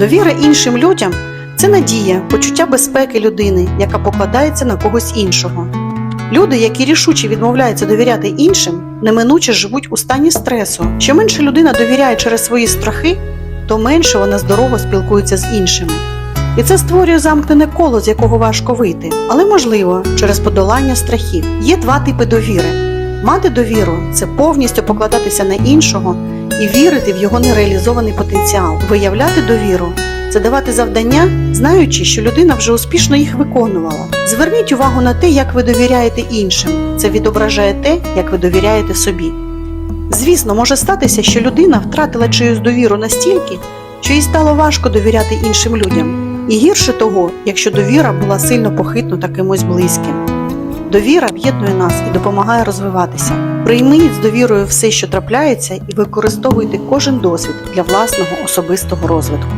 Довіра іншим людям це надія, почуття безпеки людини, яка покладається на когось іншого. Люди, які рішуче відмовляються довіряти іншим, неминуче живуть у стані стресу. Що менше людина довіряє через свої страхи, то менше вона здорово спілкується з іншими. І це створює замкнене коло, з якого важко вийти. Але можливо, через подолання страхів. Є два типи довіри. Мати довіру це повністю покладатися на іншого і вірити в його нереалізований потенціал. Виявляти довіру це давати завдання, знаючи, що людина вже успішно їх виконувала. Зверніть увагу на те, як ви довіряєте іншим. Це відображає те, як ви довіряєте собі. Звісно, може статися, що людина втратила чиюсь довіру настільки, що їй стало важко довіряти іншим людям. І гірше того, якщо довіра була сильно похитнута кимось близьким. Довіра об'єднує нас і допомагає розвиватися. Прийміть з довірою все, що трапляється, і використовуйте кожен досвід для власного особистого розвитку.